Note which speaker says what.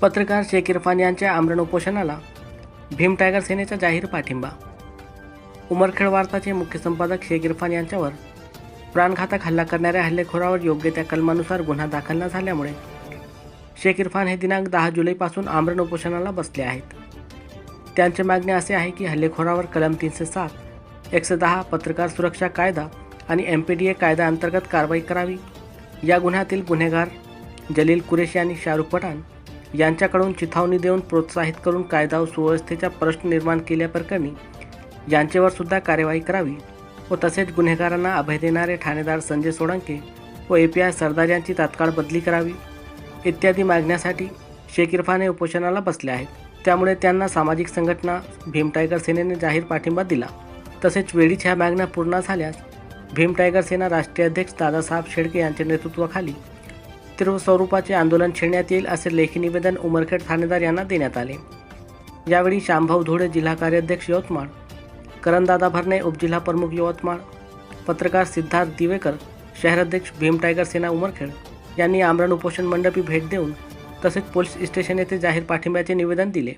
Speaker 1: पत्रकार शेख इरफान यांच्या आमरण उपोषणाला भीम टायगर सेनेचा जाहीर पाठिंबा. उमरखेड वार्ताचे मुख्य संपादक शेख इरफान यांच्यावर प्राणघातक हल्ला करणाऱ्या हल्लेखोरावर योग्य त्या कलमानुसार गुन्हा दाखल न झाल्यामुळे शेख इरफान हे दिनांक दहा जुलैपासून आमरण उपोषणाला बसले आहेत. त्यांचे मागणे असे आहे की हल्लेखोरावर कलम तीनशे सात एकशे दहा पत्रकार सुरक्षा कायदा आणि एम पी डी ए कायद्याअंतर्गत कारवाई करावी. या गुन्ह्यातील गुन्हेगार जलील कुरेशी आणि शाहरुख पठाण यांच्याकडून चिथावणी देऊन प्रोत्साहित करून कायदा व सुव्यवस्थेचा प्रश्न निर्माण केल्याप्रकरणी यांच्यावर सुद्धा कार्यवाही करावी व तसेच गुन्हेगारांना अभय देणारे ठाणेदार संजय सोळंके व ए पी आय सरदार यांची तात्काळ बदली करावी इत्यादी मागण्यासाठी शेख इरफान हे उपोषणाला बसले आहेत. त्यामुळे त्यांना सामाजिक संघटना भीम टायगर सेनेने जाहीर पाठिंबा दिला. तसेच वेळीच ह्या मागण्या पूर्ण झाल्यास भीम टायगर सेना राष्ट्रीय अध्यक्ष दादासाहेब शेडके यांच्या नेतृत्वाखाली तीव्र स्वरूपाचे आंदोलन छेडण्यात येईल असे लेखी निवेदन उमरखेड ठाणेदार यांना देण्यात आले. यावेळी शांभाऊ धुळे जिल्हा कार्याध्यक्ष यवतमाळ करणदादा भरणे उपजिल्हा प्रमुख यवतमाळ पत्रकार सिद्धार्थ दिवेकर शहराध्यक्ष भीम टायगर सेना उमरखेड यांनी आमरण उपोषण मंडपी भेट देऊन तसेच पोलीस स्टेशन येथे जाहीर पाठिंब्याचे निवेदन दिले.